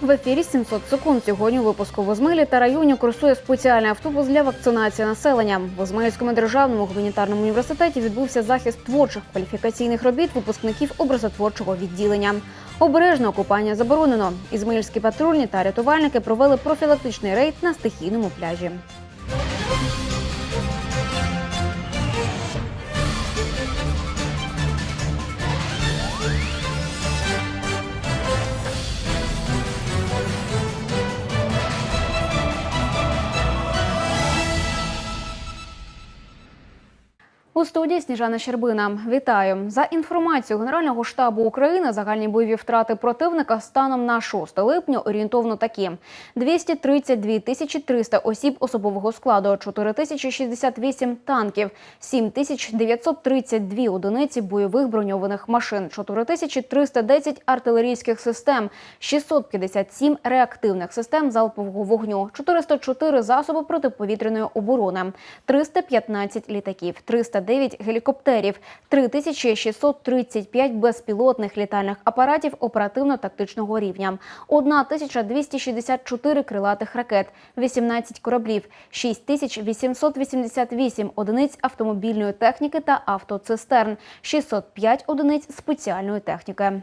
В ефірі 700 секунд. Сьогодні у випуску в Озмилі та районі курсує спеціальний автобус для вакцинації населення. В Озмилівському державному гуманітарному університеті відбувся захист творчих кваліфікаційних робіт випускників образотворчого відділення. Обережне окупання заборонено. Ізмаїльські патрульні та рятувальники провели профілактичний рейд на стихійному пляжі. У студії Сніжана Щербина. Вітаю за інформацією Генерального штабу України. Загальні бойові втрати противника станом на 6 липня орієнтовно такі: 232 тисячі 300 осіб особового складу, 4 тисячі 68 танків, 7 тисяч 932 одиниці бойових броньованих машин, 4 тисячі 310 артилерійських систем, 657 реактивних систем залпового вогню, 404 засоби протиповітряної оборони, 315 літаків, 309 гелікоптерів, 3635 безпілотних літальних апаратів оперативно-тактичного рівня, 1264 крилатих ракет, 18 кораблів, 6888 одиниць автомобільної техніки та автоцистерн, 605 одиниць спеціальної техніки.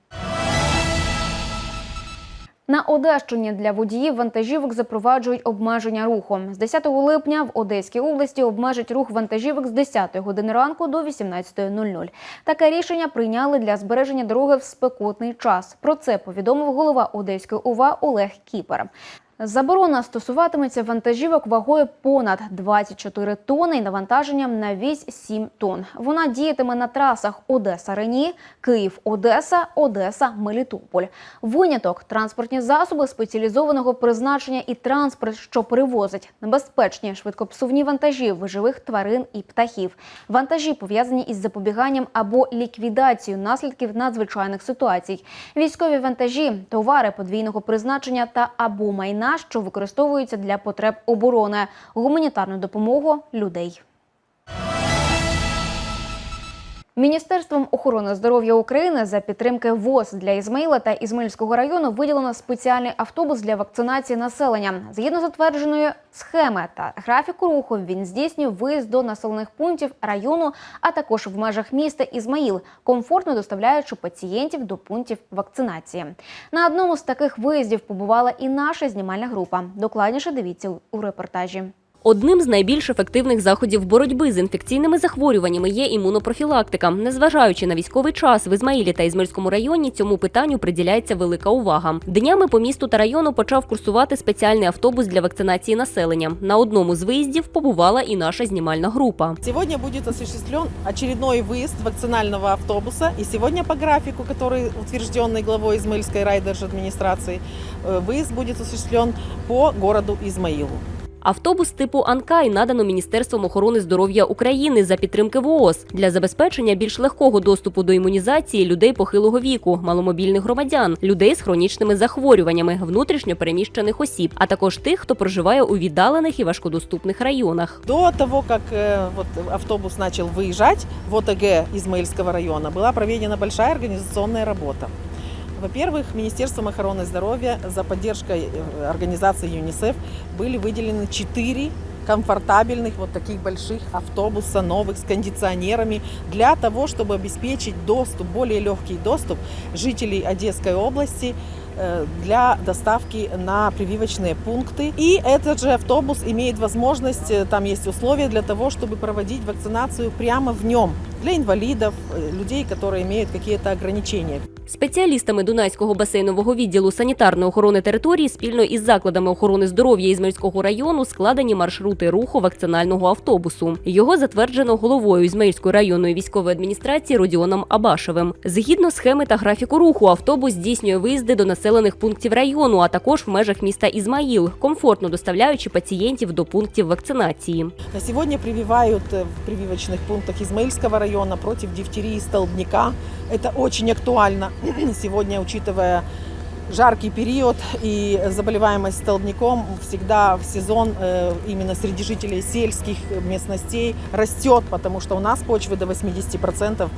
На Одещині для водіїв вантажівок запроваджують обмеження руху. З 10 липня в Одеській області обмежать рух вантажівок з 10 години ранку до 18.00. Таке рішення прийняли для збереження дороги в спекотний час. Про це повідомив голова Одеської ОВА Олег Кіпер. Заборона стосуватиметься вантажівок вагою понад 24 тони і навантаженням на вісь 7 тонн. Вона діятиме на трасах Одеса-Рені, Київ-Одеса, Одеса-Мелітополь. Виняток транспортні засоби спеціалізованого призначення і транспорт, що перевозить небезпечні швидкопсувні вантажі живих тварин і птахів. Вантажі пов'язані із запобіганням або ліквідацією наслідків надзвичайних ситуацій. Військові вантажі, товари подвійного призначення та або майна що використовуються для потреб оборони, гуманітарну допомогу людей. Міністерством охорони здоров'я України за підтримки ВОЗ для Ізмаїла та Ізмаїльського району виділено спеціальний автобус для вакцинації населення. Згідно затвердженої схеми та графіку руху, він здійснює виїзд до населених пунктів району, а також в межах міста Ізмаїл, комфортно доставляючи пацієнтів до пунктів вакцинації. На одному з таких виїздів побувала і наша знімальна група. Докладніше дивіться у репортажі. Одним з найбільш ефективних заходів боротьби з інфекційними захворюваннями є імунопрофілактика. Незважаючи на військовий час, в Ізмаїлі та Ізмельському районі цьому питанню приділяється велика увага. Днями по місту та району почав курсувати спеціальний автобус для вакцинації населення. На одному з виїздів побувала і наша знімальна група. Сегодня будет осуществлен очередной выезд вакцинального автобуса. И сегодня по графику, который утвержденный главой Измаильской райдержадминистрации, э, выезд будет осуществлен по городу Измаилу. Автобус типу Анкай надано Міністерством охорони здоров'я України за підтримки ВООЗ для забезпечення більш легкого доступу до імунізації людей похилого віку, маломобільних громадян, людей з хронічними захворюваннями, внутрішньо переміщених осіб, а також тих, хто проживає у віддалених і важкодоступних районах. До того, как э, вот, автобус начал выезжать в ОТГ Измаильского района, была проведена большая организационная работа. Во-первых, Министерством охраны здоровья за поддержкой э, организации ЮНИСЕФ были выделены четыре комфортабельных вот таких больших автобуса новых с кондиционерами для того, чтобы обеспечить доступ, более легкий доступ жителей Одесской области э, для доставки на прививочные пункты. И этот же автобус имеет возможность, э, там есть условия для того, чтобы проводить вакцинацию прямо в нем. для инвалидов, э, людей, которые имеют какие-то ограничения. Спеціалістами Дунайського басейнового відділу санітарної охорони території спільно із закладами охорони здоров'я Ізмаїльського району складені маршрути руху вакцинального автобусу. Його затверджено головою Ізмаїльської районної військової адміністрації Родіоном Абашевим. Згідно схеми та графіку руху, автобус здійснює виїзди до населених пунктів району, а також в межах міста Ізмаїл, комфортно доставляючи пацієнтів до пунктів вакцинації. На сегодня прививают э, в прививочных пунктах Измаильского Района против дифтерии и столбняка. Это очень актуально сегодня, учитывая жаркий период и заболеваемость столбняком всегда в сезон э, именно среди жителей сельских местностей растет, потому что у нас почвы до 80%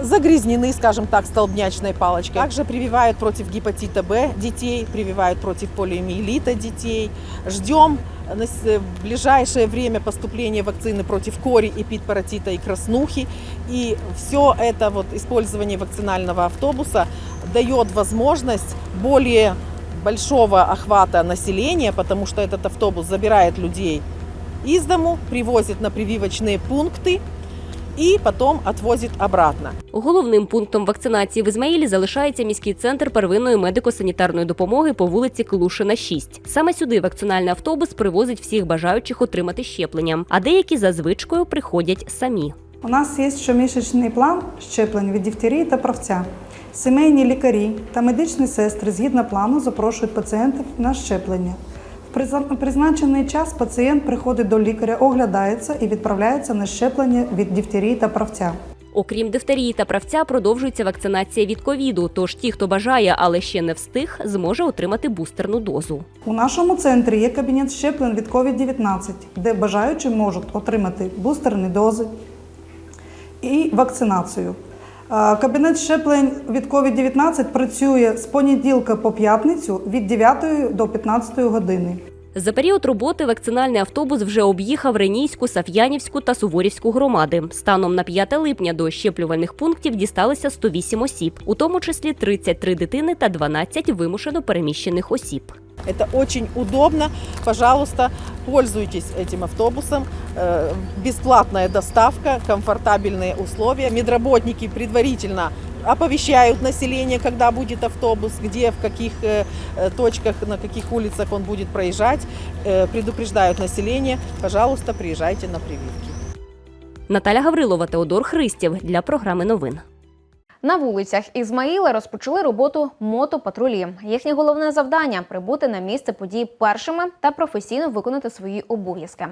загрязнены, скажем так, столбнячной палочкой. Также прививают против гепатита Б детей, прививают против полиомиелита детей. Ждем в ближайшее время поступления вакцины против кори, эпидпаратита и краснухи. И все это вот использование вакцинального автобуса дает возможность более большого охвата населения, потому что этот автобус забирает людей из дому, привозит на прививочные пункты и потом отвозит обратно. Головним пунктом вакцинації в Ізмаїлі залишається міський центр первинної медико-санітарної допомоги по вулиці Клушина, 6. Саме сюди вакцинальний автобус привозить всіх бажаючих отримати щеплення, а деякі за звичкою приходять самі. У нас є щомісячний план щеплень від дифтерії та правця. Сімейні лікарі та медичні сестри згідно плану запрошують пацієнтів на щеплення. Призначений час пацієнт приходить до лікаря, оглядається і відправляється на щеплення від дифтерії та правця. Окрім дифтерії та правця, продовжується вакцинація від ковіду. Тож ті, хто бажає, але ще не встиг, зможе отримати бустерну дозу. У нашому центрі є кабінет щеплень від COVID-19, де бажаючі можуть отримати бустерні дози і вакцинацію. Кабінет щеплень від COVID-19 працює з понеділка по п'ятницю від 9 до 15 години. За період роботи вакцинальний автобус вже об'їхав Ренійську, Саф'янівську та Суворівську громади. Станом на 5 липня до щеплювальних пунктів дісталися 108 осіб, у тому числі 33 дитини та 12 вимушено переміщених осіб. Это очень удобно. Пожалуйста, пользуйтесь этим автобусом. Э, Бесплатная доставка, комфортабельные условия. Медработники предварительно оповещают население, когда будет автобус, где, в каких э, э, точках, на каких улицах он будет проезжать. Э, Предупреждают население. Пожалуйста, приезжайте на прививки. Наталя Гаврилова, Теодор Христів для програми новин. На вулицях Ізмаїла розпочали роботу мотопатрулі. Їхнє головне завдання прибути на місце події першими та професійно виконати свої обов'язки.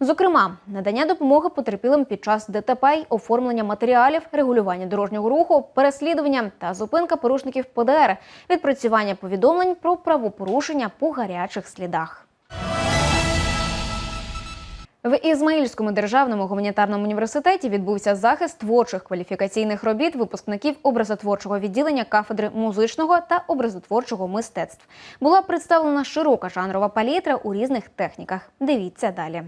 Зокрема, надання допомоги потерпілим під час ДТП, оформлення матеріалів, регулювання дорожнього руху, переслідування та зупинка порушників ПДР, відпрацювання повідомлень про правопорушення по гарячих слідах. В Ізмаїльському державному гуманітарному університеті відбувся захист творчих кваліфікаційних робіт випускників образотворчого відділення кафедри музичного та образотворчого мистецтв. Була представлена широка жанрова палітра у різних техніках. Дивіться далі.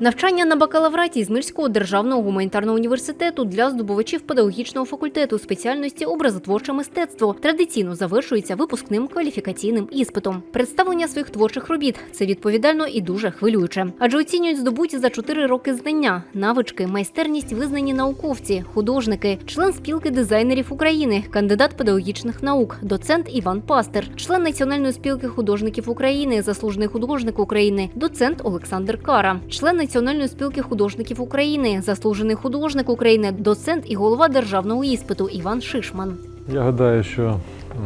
Навчання на бакалавраті Ізмирського державного гуманітарного університету для здобувачів педагогічного факультету спеціальності образотворче мистецтво традиційно завершується випускним кваліфікаційним іспитом. Представлення своїх творчих робіт це відповідально і дуже хвилююче, адже оцінюють здобуті за 4 роки знання, навички, майстерність визнані науковці, художники, член спілки дизайнерів України, кандидат педагогічних наук, доцент Іван Пастер, член Національної спілки художників України, заслужений художник України, доцент Олександр Кара, член Національної спілки художників України, заслужений художник України, доцент і голова державного іспиту Іван Шишман. Я гадаю, що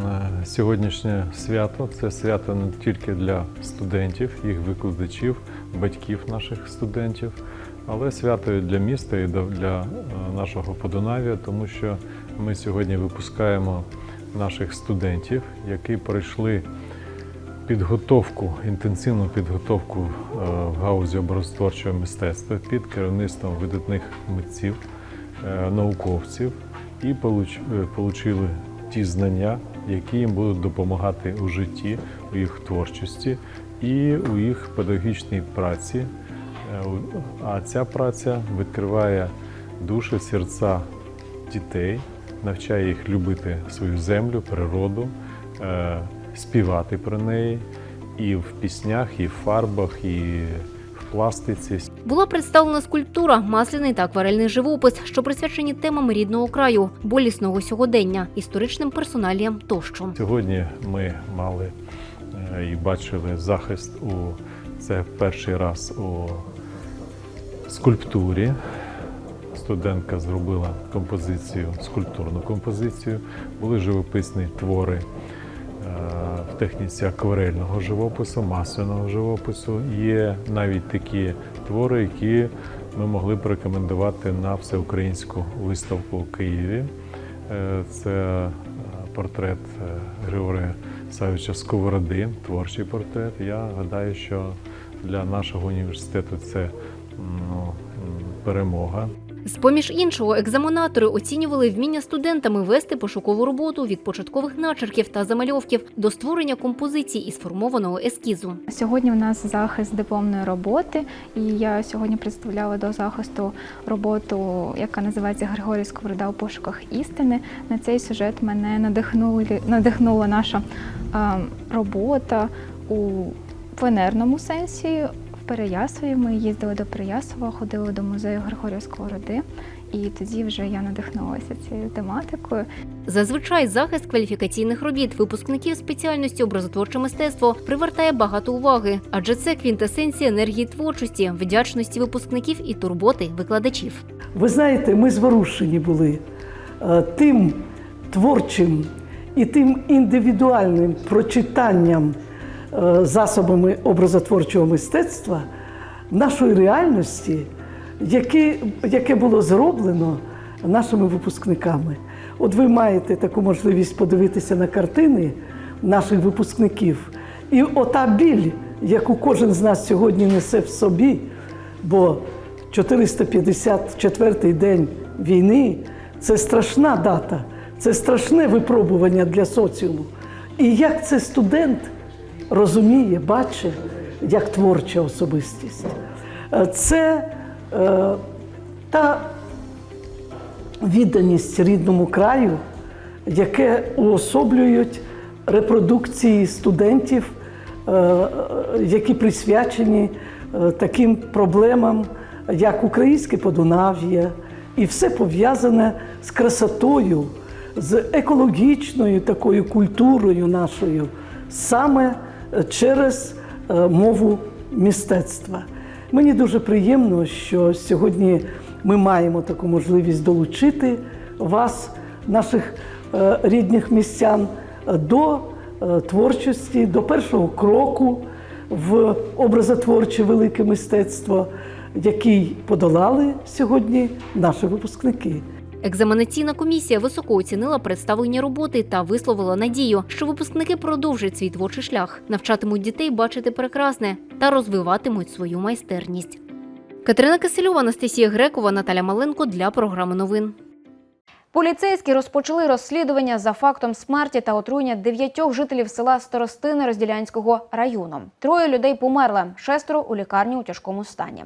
е, сьогоднішнє свято це свято не тільки для студентів, їх викладачів, батьків наших студентів, але свято і для міста і для е, нашого Подунав'я, тому що ми сьогодні випускаємо наших студентів, які пройшли підготовку, інтенсивну підготовку е, в гаузі образотворчого мистецтва під керівництвом видатних митців, е, науковців і получ- е, ті знання, які їм будуть допомагати у житті, у їх творчості і у їх педагогічній праці. А ця праця відкриває душі, серця дітей, навчає їх любити свою землю, природу, співати про неї і в піснях, і в фарбах, і в пластиці. Була представлена скульптура, масляний та акварельний живопис, що присвячені темам рідного краю, болісного сьогодення, історичним персоналіям тощо. Сьогодні ми мали е, і бачили захист у це перший раз у скульптурі. Студентка зробила композицію, скульптурну композицію. Були живописні твори техніці акварельного живопису, масляного живопису. Є навіть такі твори, які ми могли б рекомендувати на всеукраїнську виставку у Києві. Е, Це е, портрет е, Григорія Савича Сковороди, творчий портрет. Я гадаю, що для нашого університету це ну, м, перемога. З-поміж іншого, екзаменатори оцінювали вміння студентами вести пошукову роботу від початкових начерків та замальовків до створення композицій із формованого ескізу. Сьогодні у нас захист дипломної роботи, і я сьогодні представляла до захисту роботу, яка називається Григорій Сковорода у пошуках істини. На цей сюжет мене надихнули, надихнула наша е, робота у пленерному сенсі. В Переяславі ми їздили до Переяслава, ходили до музею Григорія Сковороди, і тоді вже я надихнулася цією тематикою. Зазвичай захист кваліфікаційних робіт випускників спеціальності образотворче мистецтво привертає багато уваги, адже це квінтесенція енергії творчості, вдячності випускників і турботи викладачів. Ви знаєте, ми зворушені були е, тим творчим і тим індивідуальним прочитанням засобами образотворчого мистецтва нашої реальності, яке, яке було зроблено нашими випускниками. От ви маєте таку можливість подивитися на картини наших випускників. І ота біль, яку кожен з нас сьогодні несе в собі, бо 454-й день війни це страшна дата, це страшне випробування для соціуму. І як це студент розуміє, бачить як творча особистість. Е, Це е, та відданість рідному краю, яке уособлюють репродукції студентів, е, які присвячені е, таким проблемам, як українське Подунав'я, і все пов'язане з красотою, з екологічною такою культурою нашою, саме через е, мову мистецтва. Мені дуже приємно, що сьогодні ми маємо таку можливість долучити вас, наших е, рідних містян, е, до творчості, до першого кроку в образотворче велике мистецтво, який подолали сьогодні наші випускники. Екзаменаційна комісія високо оцінила представлені роботи та висловила надію, що випускники продовжать свій творчий шлях, навчатимуть дітей бачити прекрасне та розвиватимуть свою майстерність. Катерина Кисельова, Анастасія Грекова, Наталя Маленко для програми новин. Поліцейські розпочали розслідування за фактом смерті та отруєння дев'ятьох жителів села Старостини Розділянського району. Троє людей померли, шестеро у лікарні у тяжкому стані.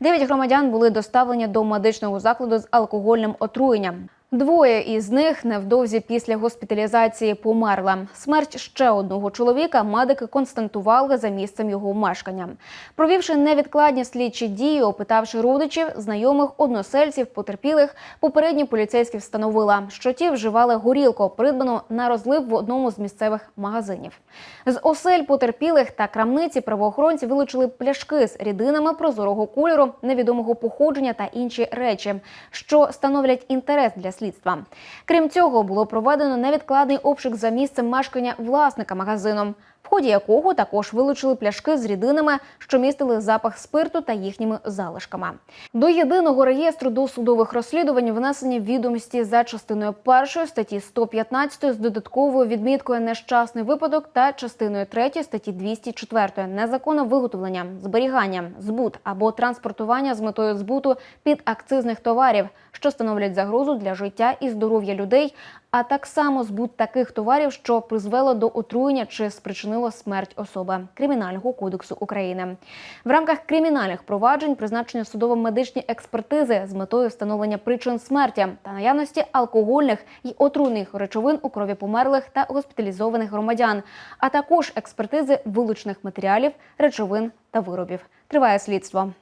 Дев'ять громадян були доставлені до медичного закладу з алкогольним отруєнням. Двоє із них невдовзі після госпіталізації померли. Смерть ще одного чоловіка медики констатували за місцем його мешкання. Провівши невідкладні слідчі дії, опитавши родичів, знайомих, односельців, потерпілих, попередні поліцейські встановила, що ті вживали горілку, придбану на розлив в одному з місцевих магазинів. З осель потерпілих та крамниці правоохоронці вилучили пляшки з рідинами прозорого кольору, невідомого походження та інші речі, що становлять інтерес для слідства. Крім цього, було проведено невідкладний обшук за місцем мешкання власника магазину, в ході якого також вилучили пляшки з рідинами, що містили запах спирту та їхніми залишками. До єдиного реєстру досудових розслідувань внесені відомості за частиною першої статті 115 з додатковою відміткою нещасний випадок та частиною 3 статті 204 незаконне виготовлення, зберігання, збут або транспортування з метою збуту підакцизних товарів, що становлять загрозу для життя і здоров'я людей, а так само збут таких товарів, що призвело до отруєння чи спричинило смерть особи Кримінального кодексу України. В рамках кримінальних проваджень призначені судово-медичні експертизи з метою встановлення причин смерті та наявності алкогольних і отруйних речовин у крові померлих та госпіталізованих громадян, а також експертизи вилучених матеріалів, речовин та виробів. Триває слідство.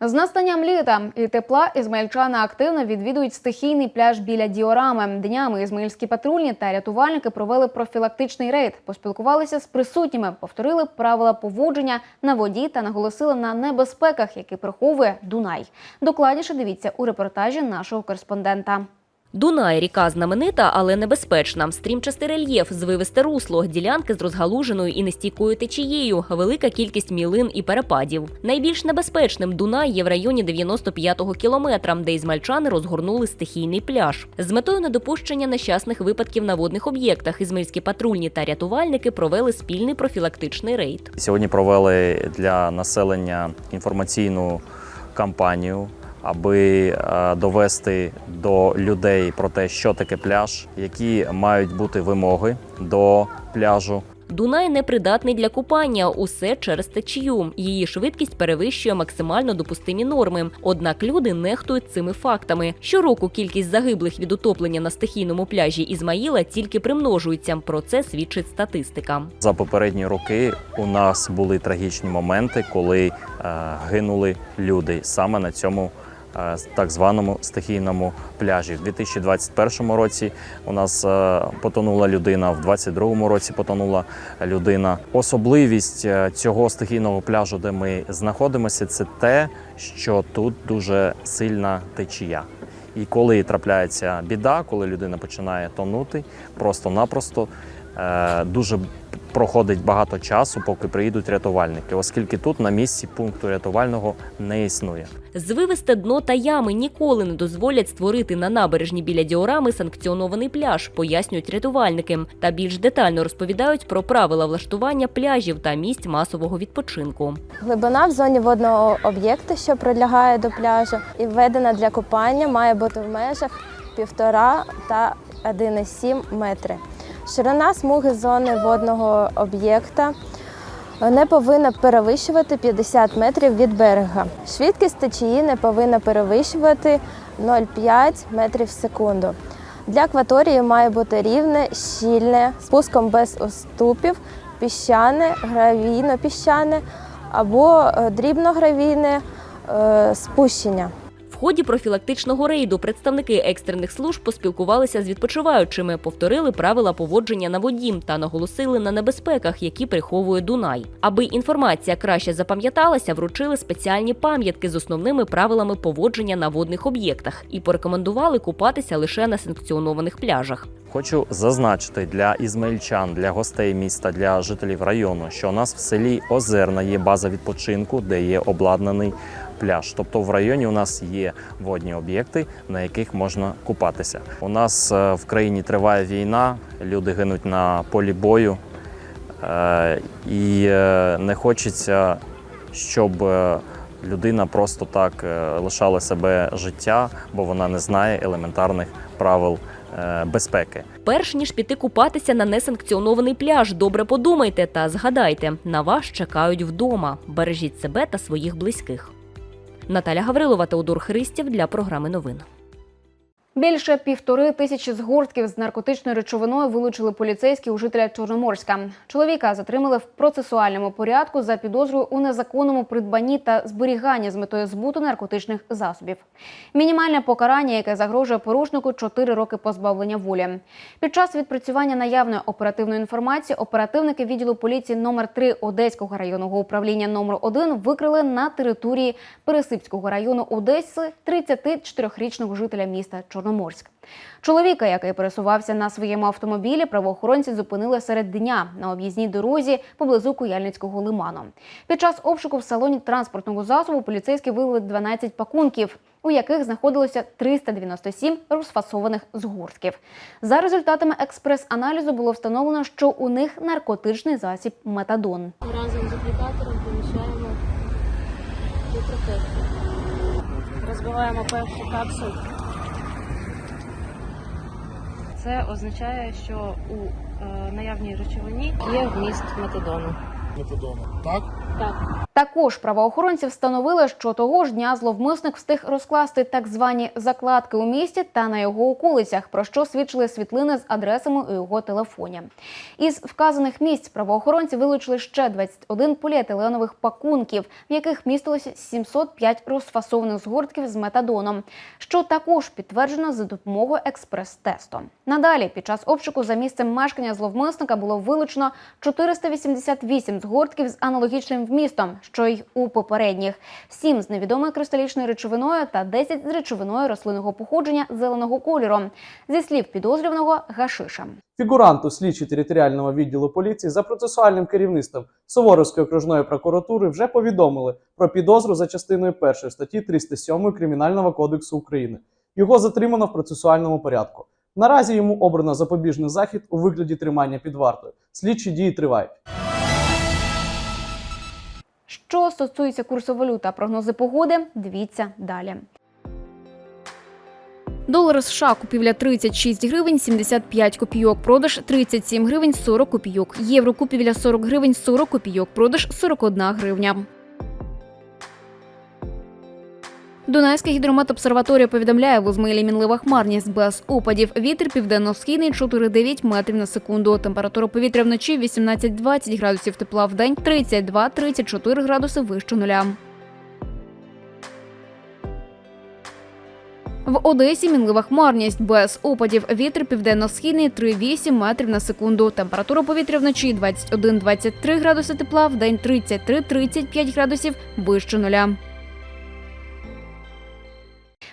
З настанням літа і тепла ізмаїльчани активно відвідують стихійний пляж біля діорами. Днями ізмаїльські патрульні та рятувальники провели профілактичний рейд, поспілкувалися з присутніми, повторили правила поводження на воді та наголосили на небезпеках, які приховує Дунай. Докладніше дивіться у репортажі нашого кореспондента. Дунай – ріка знаменита, але небезпечна. Стрімчастий рельєф, звивисте русло, ділянки з розгалуженою і нестійкою течією, велика кількість мілин і перепадів. Найбільш небезпечним Дунай є в районі 95-го кілометра, де ізмальчани розгорнули стихійний пляж. З метою недопущення нещасних випадків на водних об'єктах ізмельські патрульні та рятувальники провели спільний профілактичний рейд. Сьогодні провели для населення інформаційну кампанію, аби е, довести до людей про те, що таке пляж, які мають бути вимоги до пляжу. Дунай непридатний для купання, усе через течію. Її швидкість перевищує максимально допустимі норми. Однак люди нехтують цими фактами. Щороку кількість загиблих від утоплення на стихійному пляжі Ізмаїла тільки примножується. Про це свідчить статистика. За попередні роки у нас були трагічні моменти, коли е, гинули люди саме на цьому. Е, Так званому стихійному пляжі в 2021 році у нас е, потонула людина, в 2022 році потонула людина. Особливість е, цього стихійного пляжу, де ми знаходимося, це те, що тут дуже сильна течія. І коли трапляється біда, коли людина починає тонути, просто-напросто дуже проходить багато часу, поки приїдуть рятувальники, оскільки тут на місці пункту рятувального не існує. Звивисте дно та ями ніколи не дозволять створити на набережні біля діорами санкціонований пляж, пояснюють рятувальники. Та більш детально розповідають про правила влаштування пляжів та місць масового відпочинку. Глибина в зоні водного об'єкту, що прилягає до пляжу, і введена для купання, має бути в межах 1,5 та 1,7 метри. Ширина смуги зони водного об'єкта не повинна перевищувати 50 метрів від берега. Швидкість течії не повинна перевищувати 0,5 метрів в секунду. Для акваторії має бути рівне, щільне, спуском без уступів, піщане, гравійно-піщане або е, дрібногравійне е, спущення. Ході профілактичного рейду представники екстрених служб поспілкувалися з відпочиваючими, повторили правила поводження на воді та наголосили на небезпеках, які приховує Дунай. Аби інформація краще запам'яталася, вручили спеціальні пам'ятки з основними правилами поводження на водних об'єктах і порекомендували купатися лише на санкціонованих пляжах. Хочу зазначити для ізмаїльчан, для гостей міста, для жителів району, що у нас в селі Озерна є база відпочинку, де є обладнаний пляж. Тобто в районі у нас є водні об'єкти, на яких можна купатися. У нас е, в країні триває війна, люди гинуть на полі бою, Е, і е, не хочеться, щоб людина просто так лишала себе життя, бо вона не знає елементарних правил безпеки. Перш ніж піти купатися на несанкціонований пляж, добре подумайте та згадайте, на вас чекають вдома. Бережіть себе та своїх близьких. Наталя Гаврилова, Теодор Христів для програми новин. Більше півтори тисячі згортків з наркотичною речовиною вилучили поліцейські у жителя Чорноморська. Чоловіка затримали в процесуальному порядку за підозрою у незаконному придбанні та зберіганні з метою збуту наркотичних засобів. Мінімальне покарання, яке загрожує порушнику 4 роки позбавлення волі. Під час відпрацювання наявної оперативної інформації оперативники відділу поліції номер 3 Одеського районного управління номер 1 викрили на території Пересипського району Одеси 34-річного жителя міста Чорноморськ. Чоловіка, який пересувався на своєму автомобілі, правоохоронці зупинили серед дня на об'їзній дорозі поблизу Куяльницького лиману. Під час обшуку в салоні транспортного засобу поліцейські виявили 12 пакунків, у яких знаходилося 397 розфасованих згортків. За результатами експрес-аналізу було встановлено, що у них наркотичний засіб метадон. Разом з аплікатором поміщаємо гідрофетку. Розбиваємо перший капсуль. Це означає, що у е, наявній речовині є вміст метадону. Метадону. Так? Так. Також правоохоронці встановили, що того ж дня зловмисник встиг розкласти так звані закладки у місті та на його околицях, про що свідчили світлини з адресами у його телефоні. Із вказаних місць правоохоронці вилучили ще 21 поліетиленових пакунків, в яких містилося 705 розфасованих згортків з метадоном, що також підтверджено за допомогою експрес-тесту. Надалі, під час обшуку за місцем мешкання зловмисника було вилучено 488 згортків з аналогічним вмістом, що й у попередніх, 7 з невідомою кристалічною речовиною та 10 з речовиною рослинного походження зеленого кольору. Зі слів підозрюваного гашиша. Фігуранту слідчі територіального відділу поліції за процесуальним керівництвом Суворовської окружної прокуратури вже повідомили про підозру за частиною 1 статті 307 Кримінального кодексу України. Його затримано в процесуальному порядку. Наразі йому обрано запобіжний захід у вигляді тримання під вартою. Слідчі дії тривають. Що стосується курсу валют та прогнози погоди, дивіться далі. Долар США купівля 36 гривень 75 копійок, продаж 37 гривень 40 копійок. Євро купівля 40 гривень 40 копійок, продаж 41 гривня. Дунайська гідрометобсерваторія повідомляє, в Узмилі мінлива хмарність без опадів. Вітер південно-східний 4,9 метрів на секунду. Температура повітря вночі 18-20 градусів тепла в день, 32-34 градуси вище нуля. В Одесі мінлива хмарність без опадів. Вітер південно-східний 3,8 метрів на секунду. Температура повітря вночі 21-23 градуси тепла, в день 33-35 градусів вище нуля.